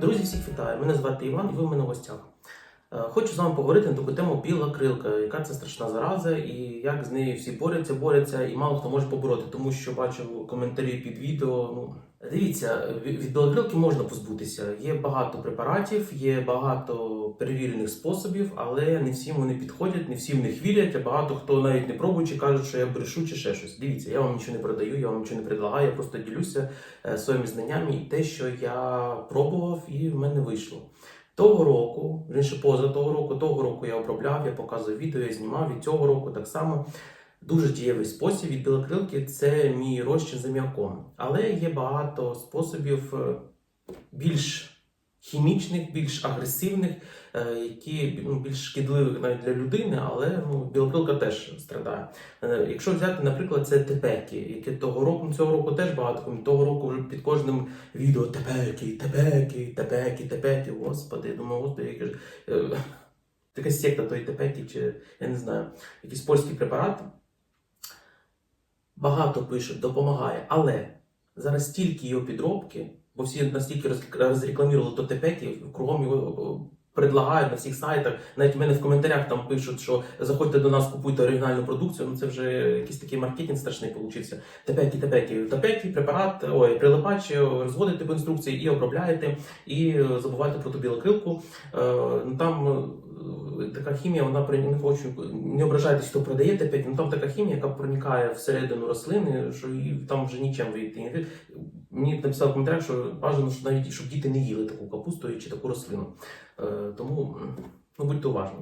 Друзі, всіх вітаю! Мене звати Іван і ви в мене гостях. Е, Хочу з вами поговорити на таку тему біла крилка, яка це страшна зараза, і як з нею всі борються, борються, і мало хто може побороти, тому що бачу коментарі під відео. Ну дивіться, від білокрилки можна позбутися. Є багато препаратів, є багато перевірених способів, але не всім вони підходять, не всі в них вірять. А багато хто навіть не пробуючи кажуть, що я брешу чи ще щось. Дивіться, я вам нічого не продаю, я вам нічого не предлагаю, я просто ділюся е, своїми знаннями і те, що я пробував, і в мене вийшло. Того року, вірніше поза того року, того року я обробляв, я показував відео, я знімав і цього року так само. Дуже дієвий спосіб від білокрилки це мій розчин за м'яком. Але є багато способів е, більш хімічних, більш агресивних, е, які ну, більш шкідливих навіть для людини, але ну, білокрилка теж страдає. Е, Якщо взяти, наприклад, це тепеки, які того року, ну, цього року теж багато того року під кожним відео тепеки, тепеки, тепеки, тепеки. Господи, я думаю, господи, яке ж. е, Така секта той тепеки, чи я не знаю, якийсь польський препарат. Багато пишуть, допомагає, але зараз стільки його підробки, бо всі настільки роз- розрекламували то тепеки, кругом його предлагають на всіх сайтах. Навіть в мене в коментарях там пишуть, що заходьте до нас, купуйте оригінальну продукцію. Ну це вже якийсь такий маркетинг страшний получився. Тепеки, тепеки, тепеки, препарат, ой, прилипач, е, розводите по інструкції і обробляєте, і е, забуваєте про ту білокрилку. Е, ну, там е, така хімія, вона не хочу не ображайтесь, хто продає тепеки, ну там така хімія, яка проникає всередину рослини, що і там вже нічим вийти. Мені написали в коментарях, що бажано, що навіть щоб діти не їли таку капусту чи таку рослину. Е, тому ну, будьте уважні.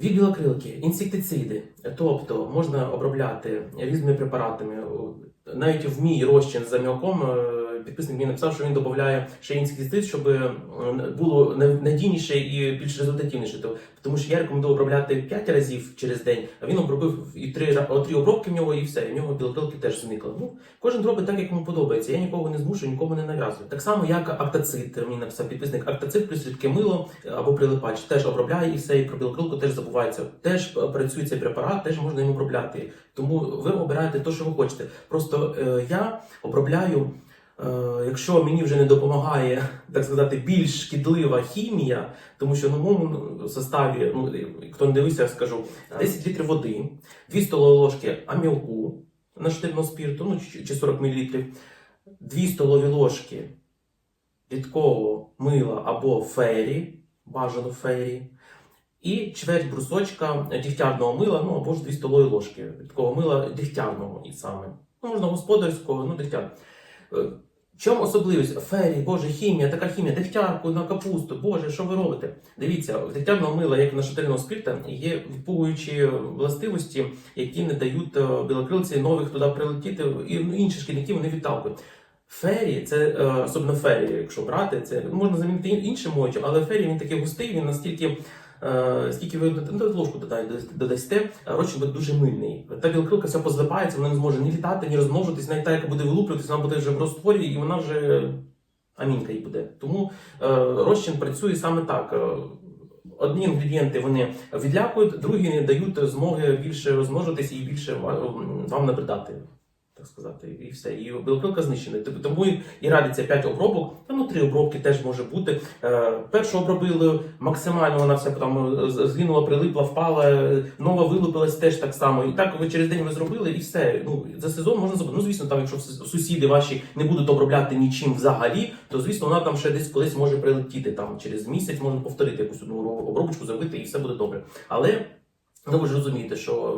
Від білокрилки, інсектициди, тобто можна обробляти різними препаратами. Навіть в мій розчин з аміаком е, підписник мені написав, що він додає ще інсектицид, щоб е, було на- надійніше і більш результативніше. То- Тому що я рекомендую обробляти 5 разів через день, а він обробив і 3, три обробки в нього, і все. І в нього білокрилки теж зникли. Ну, кожен робить так, як йому подобається. Я нікого не змушую, нікому не нав'язую. Так само, як актацит, мені написав підписник, актацит плюс рідке мило е, або прилипач теж обробляє і все, і про білокрилку теж забувається. Теж е, працює цей препарат, теж можна йому обробляти. Тому ви обираєте те, що ви хочете. Просто е, я обробляю. Е, Якщо мені вже не допомагає, так сказати, більш шкідлива хімія, тому що на моєму составі, ну хто не дивився, я скажу 10 літрів води, 2 столові ложки аміаку наштивного спірту, ну чи- чи 40 мл, 2 столові ложки рідкого мила або фері, бажано фері, і чверть брусочка дігтярного мила, ну або ж 2 столові ложки рідкого мила дігтярного і саме. Ну, можна господарського, ну дегтяр. Чому особливість? Фері, боже, хімія, така хімія, дегтярку на капусту, боже, що ви робите? Дивіться, в дегтярного мила, як на шательного спирта, є відпугуючі властивості, які не дають е, білокрилці нових туди прилетіти, і ну, інші шкідники вони відталкують. Фері, це е, особливо фері, якщо брати, це можна замінити іншим мочем, але фері він такий густий, він настільки. Е, Скільки ви ну, ложку додасте, розчин буде дуже мильний. Та білокрилка вся позлипається, вона не зможе ні літати, ні розмножитись, навіть та, яка буде вилуплюватись, вона буде вже в розтворі, і вона вже амінка їй буде. Тому е, розчин працює саме так. Е, Одні інгредієнти вони відлякують, другі не дають змоги більше розмножитись і більше вам набридати. Так сказати, і все. І білокрилка знищена. Тобто Тому і- і радиться 5 обробок, та ну 3 обробки теж може бути. Е, першу обробили максимально, вона вся там е, згинула, прилипла, впала, е, нова вилупилась теж так само. І так ви через день ви зробили, і все. Ну за сезон можна зробити. Ну звісно, там, якщо сусіди ваші не будуть обробляти нічим взагалі, то звісно вона там ще десь колись може прилетіти. Там через місяць можна повторити якусь одну обробочку, зробити, і все буде добре. Але ну ви ж розумієте, що.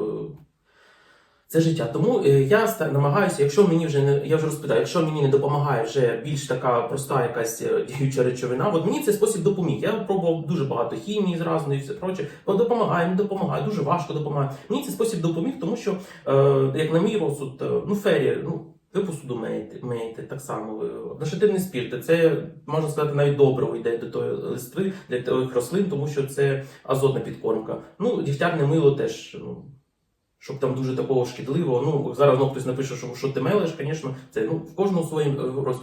Це життя. Тому е, я намагаюся, якщо мені вже не я вже розповідаю, якщо мені не допомагає вже більш така проста якась е, діюча речовина, от мені цей спосіб допоміг. Я пробував дуже багато хімії з разної і все проче. Бо допомагає, не допомагає, дуже важко допомагає. Мені цей спосіб допоміг, тому що, е, як на мій розсуд, е, ну фері, ну. Ви посуду миєте, миєте так само. Нашативний спірт, це можна сказати навіть добриво йде до тої листви для тих рослин, тому що це азотна підкормка. Ну, дігтярне мило теж ну, щоб там дуже такого шкідливого. Ну зараз ну, хтось напише, що, що ти мелиш, звісно, це ну в кожного своїм е, роз.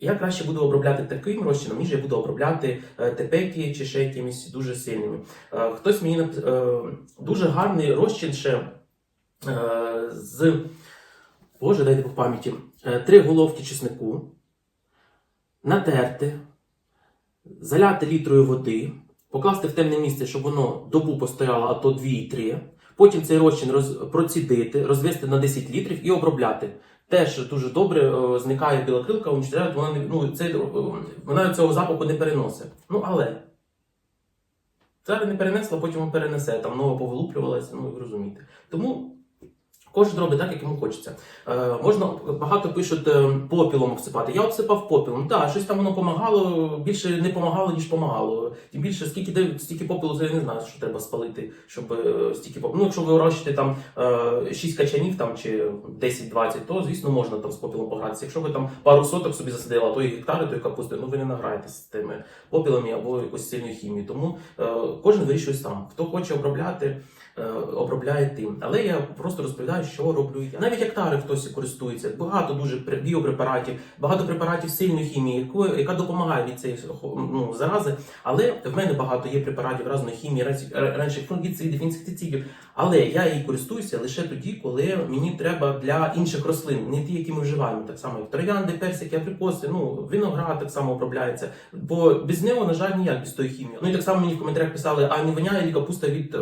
Я краще буду обробляти таким розчином, ніж я буду обробляти е, тепеки чи ще якимись дуже сильними. Е, хтось мені дуже гарний розчин ще з Боже, дайте по пам'яті. Три головки чеснику. натерти, заляти літрою води, покласти в темне місце, щоб воно добу постояло, а то 2-3. Потім цей розчин роз... процідити, розвести на 10 літрів і обробляти. Теж дуже добре о, зникає білокрилка, уничтожають, вона не ну, це, е, вона цього запаху не переносить. Ну але зараз не перенесла, потім перенесе, там нова повилуплювалася, ну ви розумієте. Тому кожен робить так, як йому хочеться. Е, можна багато пишуть е, попілом обсипати. Я обсипав попілом. Так, щось там воно помагало, більше не помагало, ніж помагало. Тим більше, скільки де стільки попілу, я не знаю, що треба спалити, щоб е, стільки попілу. Ну, якщо ви вирощуєте там е, 6 качанів там чи 10-20, то звісно можна там з попілом погратися. Якщо ви там пару соток собі засадили, то і гектари, то і капусти, ну ви не награєтесь з тими попілами або якоюсь сильною хімією. Тому е, кожен вирішує сам. Хто хоче обробляти. Е, Обробляє тим, але я просто розповідаю, що роблю я. Навіть гектари хтось користується. Багато дуже біопрепаратів, багато препаратів сильної хімії, яка допомагає від цієї ну, зарази. Але в мене багато є препаратів різної хімії, раніше фунгіцидів, інсектицидів. Але я її користуюся лише тоді, коли мені треба для інших рослин, не ті, які ми вживаємо, так само як троянди, персики, абрикоси, ну виноград так само обробляється. Бо без нього, на жаль, ніяк без тої хімії. Ну і так само мені в коментарях писали, а не воняє капуста від е,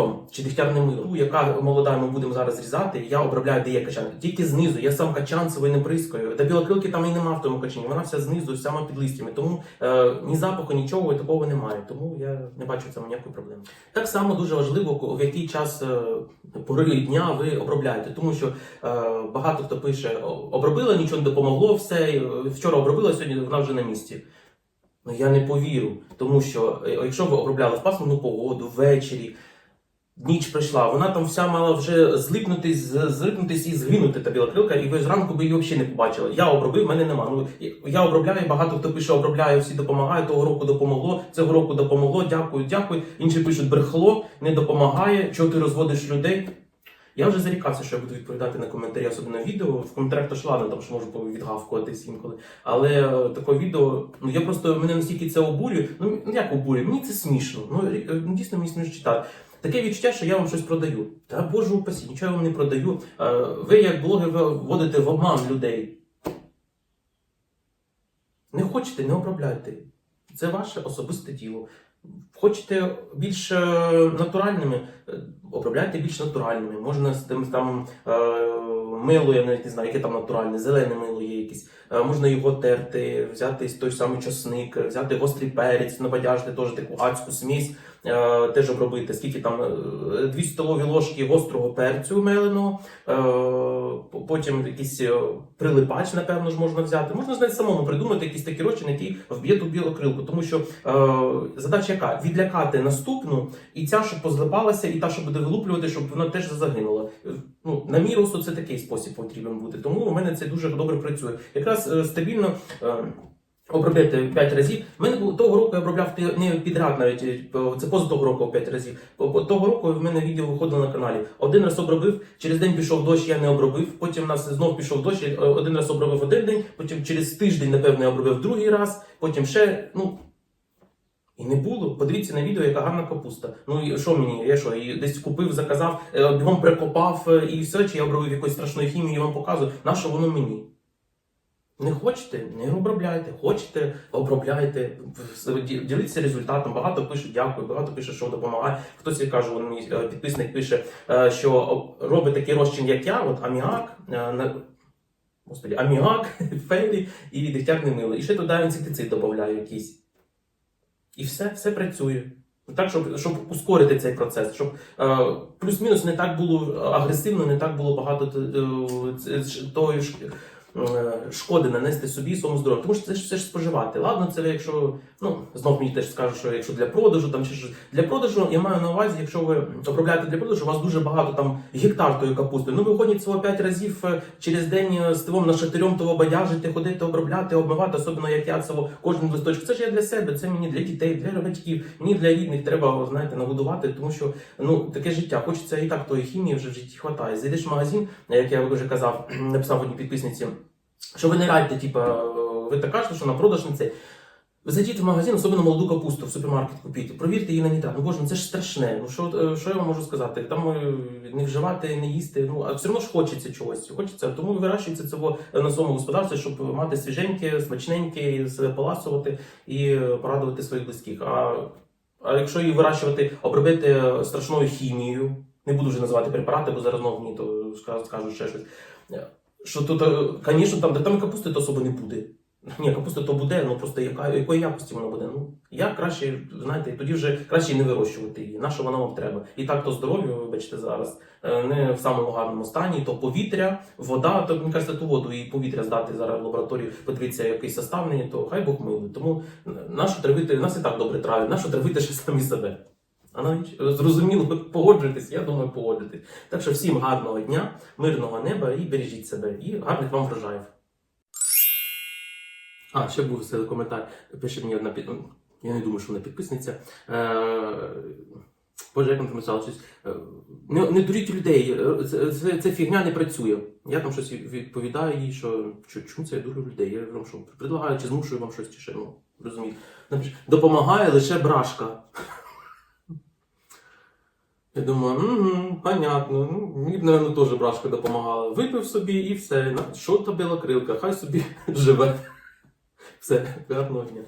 нашатирьом чи дегтярним милом. Ту, яка молода, ми будемо зараз зрізати. Я обробляю, де є качан. Тільки знизу. Я сам качан свої не прискаю. Та білокрилки там і нема в тому качані. Вона вся знизу, сама під листями. Тому е, ні запаху, нічого такого немає. Тому я не бачу в цьому ніякої проблеми. Так само дуже важливо, в який час е, пори дня ви обробляєте, тому що е, багато хто пише: «О, обробила, нічого не допомогло, все е, вчора обробила, сьогодні вона вже на місці. Ну я не повірю, тому що е, якщо ви обробляли в пасмурну погоду ввечері. Ніч прийшла, вона там вся мала вже злипнутись, злипнутись і згинути та білокрилка, і ви зранку би її взагалі не побачили. Я обробив, мене нема. Ну я обробляю, багато хто пише, обробляю, всі допомагає. Того року допомогло, цього року допомогло. Дякую, дякую. Інші пишуть, брехло, не допомагає. Чого ти розводиш людей? Я вже зарікався, що я буду відповідати на коментарі, особливо на відео. В коментарях то ладно, тому що можу відгавкуватись інколи. Але е, таке відео, ну я просто мене настільки це обурює. Ну ну, як обурює? Мені це смішно. Ну е, ну, дійсно мені смішно читати. Таке відчуття, що я вам щось продаю. Та боже упасі, нічого я вам не продаю. Е, Ви, як блогер, вводите в обман людей. Не хочете, не обробляйте. Це ваше особисте діло. Хочете більш е, натуральними, обробляйте більш натуральними. Можна з тим там е, мило, я навіть не знаю, яке там натуральне, зелене мило є якесь. Е, можна його терти, взяти той самий чосник, взяти гострий перець, набадяжити теж таку адську смісь, е, теж обробити. Скільки там е, 2 столові ложки гострого перцю меленого, е, потім якийсь е, прилипач, напевно ж можна взяти. Можна навіть самому придумати якийсь такий розчин, який вб'є ту білу крилку. Тому що е, задача яка? Відлякати наступну, і ця, щоб позлипалася, і та, що буде вилуплювати, щоб вона теж загинула. Е, Ну, на мій розсуд це такий спосіб потрібен бути. Тому у мене це дуже добре працює. Якраз е, стабільно. е, Обробляти 5 разів. У мене того року я обробляв не підряд навіть це поза того року 5 разів. Того року в мене відео виходило на каналі. Один раз обробив, через день пішов дощ, я не обробив. Потім в нас знов пішов дощ, один раз обробив один день, потім через тиждень, напевно, я обробив другий раз, потім ще. Ну і не було. Подивіться на відео, яка гарна капуста. Ну і що мені? Я що, її десь купив, заказав, е, бігом прикопав е, і все, чи я обробив якоюсь страшною я вам показую, на що воно мені. Не хочете, не обробляйте. Хочете, обробляйте. Ді- Діліться результатом. Багато пишуть дякую, багато пише, що допомагає. Хтось каже, вон мій е, підписник пише, що робить такий розчин, як я, от аміак, Господи, аміак, фейлі і дегтярне мило. І ще туди інсектицид додаю якийсь. І все, все працює. Так, щоб, щоб ускорити цей процес, щоб е, плюс-мінус не так було агресивно, не так було багато е, ц- ш- тої е, шкоди нанести собі і своєму здоров'ю. Тому що це ж все ж споживати. Ладно, це якщо ну знов мені теж скажуть, що якщо для продажу, там чи щось для продажу, я маю на увазі, якщо ви обробляєте для продажу, у вас дуже багато там гектар тої капусти. Ну виходить всього 5 разів е, через день е, з тивом на шатирем того бадяжити, ходити, обробляти, обмивати, особливо як я це кожен листочок. Це ж я для себе, це мені для дітей, для батьків, мені для рідних треба знаєте, нагодувати, тому що ну таке життя. Хочеться і так тої хімії вже в житті хватає. Зайдеш в магазин, як я вже казав, написав одній підписниці, що ви не радьте, типа, ви так кажете, що на продаж не це. Зайдіть в магазин, особливо молоду капусту в супермаркет купіть. Провірте її на нітрат. Ну боже, ну це ж страшне. Ну що, е, що я вам можу сказати? Там е, не вживати, не їсти. Ну а все одно ж хочеться чогось. Хочеться, тому вирощується цього на своєму господарстві, щоб мати свіженьке, смачненьке, себе поласувати і е, порадувати своїх близьких. А, а якщо її вирощувати, обробити страшною хімією, не буду вже називати препарати, бо зараз знову мені то скажуть ще щось. Е, Що тут, е, звісно, там, де там капусти то особо не буде. Ні, капуста то буде, ну просто яка, якої якості вона буде. Ну, я краще, знаєте, тоді вже краще не вирощувати її. На що вона вам треба? І так то здоров'я, вибачте, зараз е, не в самому гарному стані, то повітря, вода, то мені кажеться, ту воду і повітря здати зараз в лабораторію, подивитися, який состав то хай Бог милує. Тому нащо травити, нас і так добре травлять, нащо травити ще самі себе. А навіть е, зрозуміло, погоджуєтесь, я думаю, погоджуєтесь. Так що всім гарного дня, мирного неба і бережіть себе, і гарних вам врожаїв. А, ще був веселий коментар. Пише мені одна під... Я не думаю, що вона підписниця. Е... Боже, як там писала щось. Е, Не, не дуріть людей, е, це, це, це фігня не працює. Я там щось відповідаю їй, що чому це я дурю людей? Я вам що, предлагаю чи змушую вам щось чи ще, ну, пише, Допомагає лише брашка. Я думаю, угу, понятно. Ну, мені б, напевно, теж брашка допомагала. Випив собі і все. Що та біла крилка? Хай собі живе. Все, гарного дня.